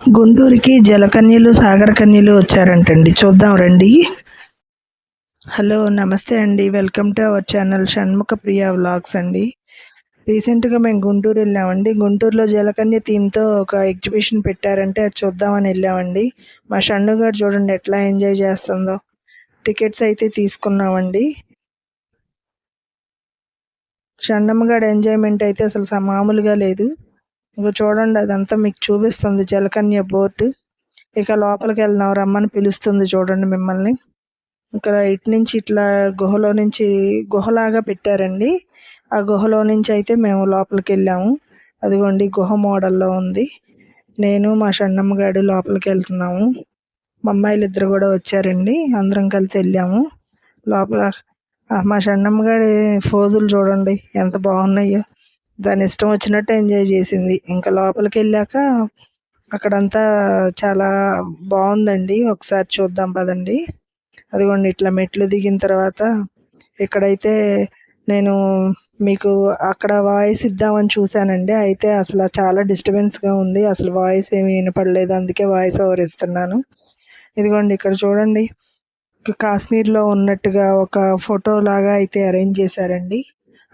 గుంటూరుకి జలకన్యలు సాగర కన్యలు వచ్చారంటండి. చూద్దాం రండి. హలో నమస్తే అండి. Welcome to our channel Shanmukha Priya vlogs అండి. రీసెంట్గా మేము గుంటూరు వెళ్ళామండి. గుంటూరులో జలకన్య థీమ్తో ఒక ఎగ్జిబిషన్ పెట్టారంటే అది చూద్దామని వెళ్ళామండి. మా షన్ను గారు చూడండి ఎట్లా ఎంజాయ్ చేస్తుందో. టికెట్స్ అయితే తీసుకున్నామండి. షన్నమ్మ ఎంజాయ్మెంట్ అయితే అసలు మామూలుగా లేదు. ఇక చూడండి అదంతా మీకు చూపిస్తుంది జలకన్య బోర్డు. ఇక లోపలికి వెళ్దాం రమ్మని పిలుస్తుంది చూడండి మిమ్మల్ని. ఇక్కడ ఇటు నుంచి ఇట్లా గుహలో నుంచి గుహలాగా పెట్టారండి. ఆ గుహలో నుంచి అయితే మేము లోపలికి వెళ్ళాము. అదిగోండి గుహ మోడల్లో ఉంది. నేను మా షన్నమ్మ గారు లోపలికి వెళ్తున్నాము. మా అమ్మాయిలు ఇద్దరు కూడా వచ్చారండి. అందరం కలిసి వెళ్ళాము. లోపల మా షన్నమ్మ గారి ఫోజులు చూడండి ఎంత బాగున్నాయో. దాని ఇష్టం వచ్చినట్టు ఎంజాయ్ చేసింది. ఇంకా లోపలికి వెళ్ళాక అక్కడంతా చాలా బాగుందండి. ఒకసారి చూద్దాం పదండి. అదిగోండి ఇట్లా మెట్లు దిగిన తర్వాత ఇక్కడైతే నేను మీకు అక్కడ వాయిస్ ఇద్దామని చూశానండి. అయితే అసలు చాలా డిస్టర్బెన్స్గా ఉంది. అసలు వాయిస్ ఏమి వినపడలేదు. అందుకే వాయిస్ ఓవర్ ఇస్తున్నాను. ఇదిగోండి ఇక్కడ చూడండి. కాశ్మీర్లో ఉన్నట్టుగా ఒక ఫోటో లాగా అయితే అరేంజ్ చేశారండి.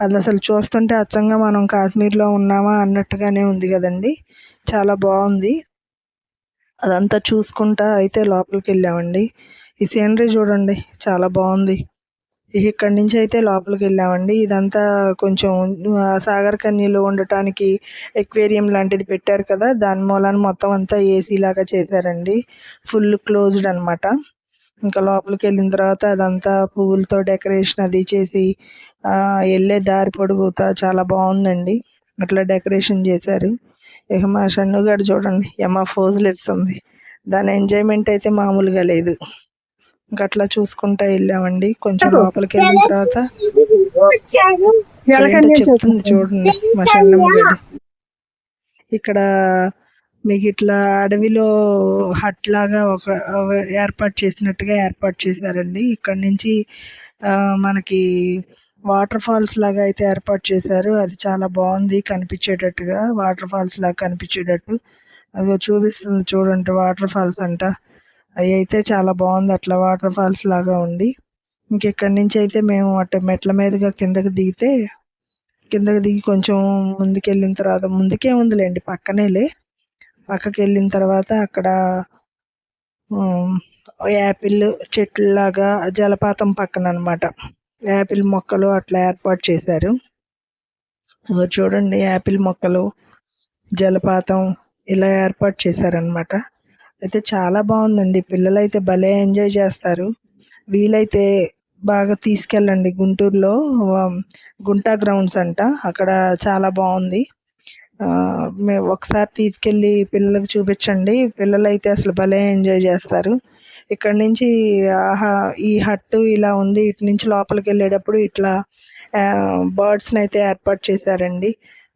అది అసలు చూస్తుంటే అచ్చంగా మనం కాశ్మీర్లో ఉన్నామా అన్నట్టుగానే ఉంది కదండి. చాలా బాగుంది. అదంతా చూసుకుంటా అయితే లోపలికి వెళ్ళామండి ఈ సీనరీ చూడండి చాలా బాగుంది. ఇక్కడి నుంచి అయితే లోపలికి వెళ్ళామండి ఇదంతా కొంచెం సాగర్ కన్యలు ఉండటానికి ఎక్వేరియం లాంటిది పెట్టారు కదా. దాని మూలాన మొత్తం అంతా ఏసీ లాగా చేశారండి. ఫుల్ క్లోజ్డ్ అన్నమాట. ఇంకా లోపలికి వెళ్ళిన తర్వాత అదంతా పువ్వులతో డెకరేషన్ అది చేసి వెళ్ళే దారి పొడుగుతా చాలా బాగుందండి. అట్లా డెకరేషన్ చేశారు. ఇక మా షన్ను గారు చూడండి యమ ఫోజులు ఇస్తుంది దాని ఎంజాయ్మెంట్ అయితే మామూలుగా లేదు. ఇంకా అట్లా చూసుకుంటా వెళ్ళామండి. కొంచెం లోపలికి వెళ్ళిన తర్వాత చెప్తుంది చూడండి మా షన్నమ్మ గారు. ఇక్కడ మీకు ఇట్లా అడవిలో హట్ లాగా ఒక ఏర్పాటు చేసినట్టుగా ఏర్పాటు చేశారండి. ఇక్కడ నుంచి మనకి వాటర్ ఫాల్స్ లాగా అయితే ఏర్పాటు చేశారు. అది చాలా బాగుంది కనిపించేటట్టుగా వాటర్ ఫాల్స్ లాగా కనిపించేటట్టు. అది చూపిస్తుంది చూడండి వాటర్ ఫాల్స్ అంట. అవి అయితే చాలా బాగుంది అట్లా వాటర్ ఫాల్స్ లాగా ఉంది ఇంకెక్కడి నుంచి అయితే మేము అటు మెట్ల మీదుగా కిందకి దిగితే కిందకి దిగి కొంచెం ముందుకు వెళ్ళిన తర్వాత ముందుకే ఉందిలేండి పక్కనేలే. పక్కకి వెళ్ళిన తర్వాత అక్కడ యాపిల్ చెట్లు లాగా జలపాతం పక్కన అనమాట యాపిల్ మొక్కలు అట్లా ఏర్పాటు చేశారు. చూడండి యాపిల్ మొక్కలు జలపాతం ఇలా ఏర్పాటు చేశారనమాట అయితే చాలా బాగుందండి. పిల్లలు అయితే భలే ఎంజాయ్ చేస్తారు. వీలైతే బాగా తీసుకెళ్ళండి. గుంటూరులో గుంటా గ్రౌండ్స్ అంట. అక్కడ చాలా బాగుంది. మేము ఒకసారి తీసుకెళ్ళి పిల్లలకు చూపించండి. పిల్లలు అయితే అసలు భలే ఎంజాయ్ చేస్తారు. ఇక్కడ నుంచి ఆహా ఈ హట్టు ఇలా ఉంది. ఇటు నుంచి లోపలికి వెళ్ళేటప్పుడు ఇట్లా బర్డ్స్ని అయితే ఏర్పాటు చేశారండి.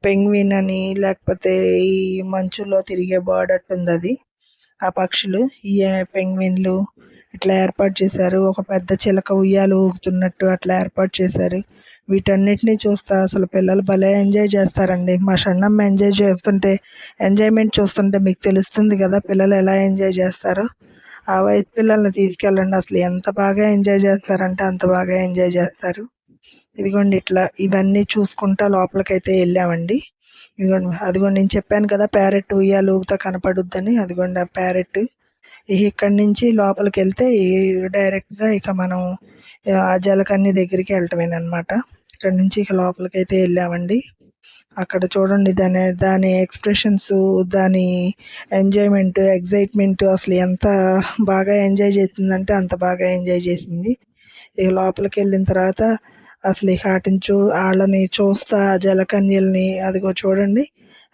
పెంగ్విన్ అని లేకపోతే ఈ మంచులో తిరిగే బర్డ్ అట్టుంది అది. ఆ పక్షులు ఈ పెంగ్విన్లు ఇట్లా ఏర్పాటు చేశారు. ఒక పెద్ద చిలక ఉయ్యాలు ఊగుతున్నట్టు అట్లా ఏర్పాటు చేశారు. వీటన్నిటిని చూస్తా అసలు పిల్లలు భలే ఎంజాయ్ చేస్తారండి. మా షణ్ణమ్మ ఎంజాయ్ చేస్తుంటే ఎంజాయ్మెంట్ చూస్తుంటే మీకు తెలుస్తుంది కదా పిల్లలు ఎలా ఎంజాయ్ చేస్తారో. ఆ వయసు పిల్లల్ని తీసుకెళ్ళండి. అసలు ఎంత బాగా ఎంజాయ్ చేస్తారంటే అంత బాగా ఎంజాయ్ చేస్తారు. ఇదిగోండి ఇట్లా ఇవన్నీ చూసుకుంటా లోపలికైతే వెళ్ళామండి. ఇదిగోండి అదిగోండి నేను చెప్పాను కదా ప్యారెట్ ఉయ్యాలు ఊగుతా కనపడుద్దని. అదిగోండి ఆ ప్యారెట్. ఇక్కడి నుంచి లోపలికి వెళ్తే డైరెక్ట్గా ఇక మనం ఆ జలకన్ని దగ్గరికి వెళ్ళటమేనమాట ఇక్కడ నుంచి ఇక లోపలికి అయితే వెళ్ళామండి. అక్కడ చూడండి దాని దాని ఎక్స్ప్రెషన్స్ దాని ఎంజాయ్మెంట్ ఎగ్జైట్మెంట్ అసలు ఎంత బాగా ఎంజాయ్ చేసిందంటే అంత బాగా ఎంజాయ్ చేసింది. ఇక లోపలికి వెళ్ళిన తర్వాత అసలు ఇక వాటిని చూ వాళ్ళని చూస్తా ఆ జలకన్యల్ని అదిగో చూడండి.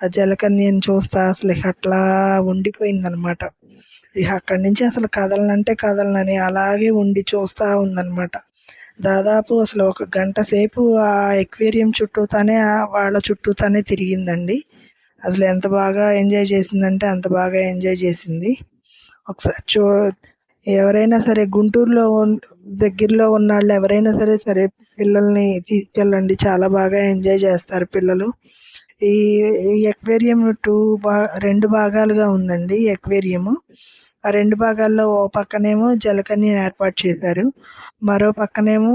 ఆ జలకన్యని చూస్తా అసలు ఇక అట్లా ఉండిపోయిందనమాట. ఇక అక్కడి నుంచి అసలు కదలనంటే కదలనని అలాగే ఉండి చూస్తూ ఉందనమాట. దాదాపు అసలు ఒక గంట సేపు ఆ ఎక్వేరియం చుట్టూతానే వాళ్ళ చుట్టూతానే తిరిగిందండి. అసలు ఎంత బాగా ఎంజాయ్ చేసిందంటే అంత బాగా ఎంజాయ్ చేసింది. ఒకసారి చూ ఎవరైనా సరే గుంటూరులో దగ్గరలో ఉన్న వాళ్ళు ఎవరైనా సరే సరే పిల్లల్ని తీసుకెళ్ళండి చాలా బాగా ఎంజాయ్ చేస్తారు పిల్లలు. ఈ ఎక్వేరియం టూ బా రెండు భాగాలుగా ఉందండి ఎక్వేరియము. ఆ రెండు భాగాల్లో ఓ పక్కనేమో జలకన్య ఏర్పాటు చేశారు. మరో పక్కనేమో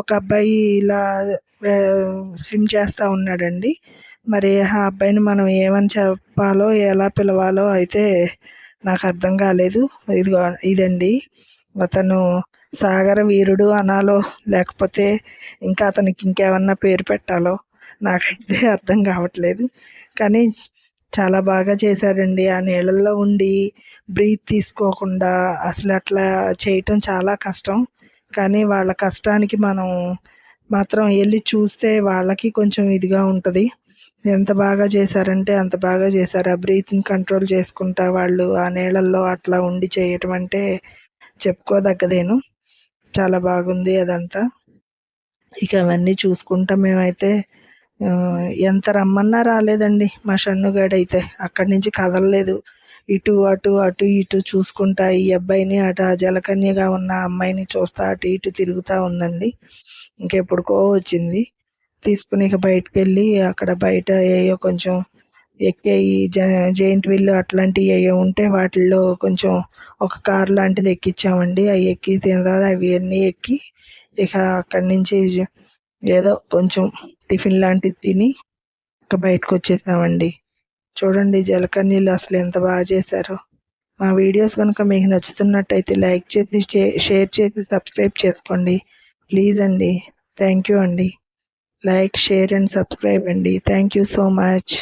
ఒక అబ్బాయి ఇలా స్విమ్ చేస్తూ ఉన్నాడండి. మరి ఆ అబ్బాయిని మనం ఏమని చెప్పాలో ఎలా పిలవాలో అయితే నాకు అర్థం కాలేదు. ఇదిగో ఇదండి. అతను సాగర వీరుడు అనాలో లేకపోతే ఇంకా అతనికి ఇంకేమన్నా పేరు పెట్టాలో నాకైతే అర్థం కావట్లేదు. కానీ చాలా బాగా చేశారండి. ఆ నీళ్ళల్లో ఉండి బ్రీత్ తీసుకోకుండా అసలు అట్లా చేయటం చాలా కష్టం. కానీ వాళ్ళ కష్టానికి మనం మాత్రం వెళ్ళి చూస్తే వాళ్ళకి కొంచెం ఇదిగా ఉంటుంది. ఎంత బాగా చేశారంటే అంత బాగా చేశారు. ఆ బ్రీతింగ్ కంట్రోల్ చేసుకుంటా వాళ్ళు ఆ నీళ్ళల్లో అట్లా ఉండి చేయటం అంటే చెప్పుకోదగ్గదేను. చాలా బాగుంది అదంతా. ఇక అవన్నీ చూసుకుంటా మేమైతే ఎంత రమ్మన్నా రాలేదండి మా షన్నుగాడైతే. అక్కడి నుంచి కదలలేదు. ఇటు అటు అటు ఇటు చూసుకుంటా ఈ అబ్బాయిని అటు ఆ జలకన్యగా ఉన్న అమ్మాయిని చూస్తా అటు ఇటు తిరుగుతూ ఉందండి. ఇంకెప్పుడుకో వచ్చింది. తీసుకుని ఇక బయటకు వెళ్ళి అక్కడ బయట ఏయో కొంచెం ఎక్కే ఈ జెయింట్ వీల్ అట్లాంటివి ఏవో ఉంటే వాటిల్లో కొంచెం ఒక కార్ లాంటిది ఎక్కించామండి అవి ఎక్కి తిన తర్వాత అవి అన్నీ ఎక్కి ఇక అక్కడి నుంచి ఏదో కొంచెం టిఫిన్ లాంటిది తిని ఇక బయటకు వచ్చేసామండి చూడండి జలకన్నీళ్ళు అసలు ఎంత బాగా చేశారో. మా వీడియోస్ కనుక మీకు నచ్చుతున్నట్టయితే లైక్ చేసి షేర్ చేసి సబ్స్క్రైబ్ చేసుకోండి. ప్లీజ్ అండి. థ్యాంక్ యూ అండి. లైక్ షేర్ అండ్ సబ్స్క్రైబ్ అండి. Thank you so much.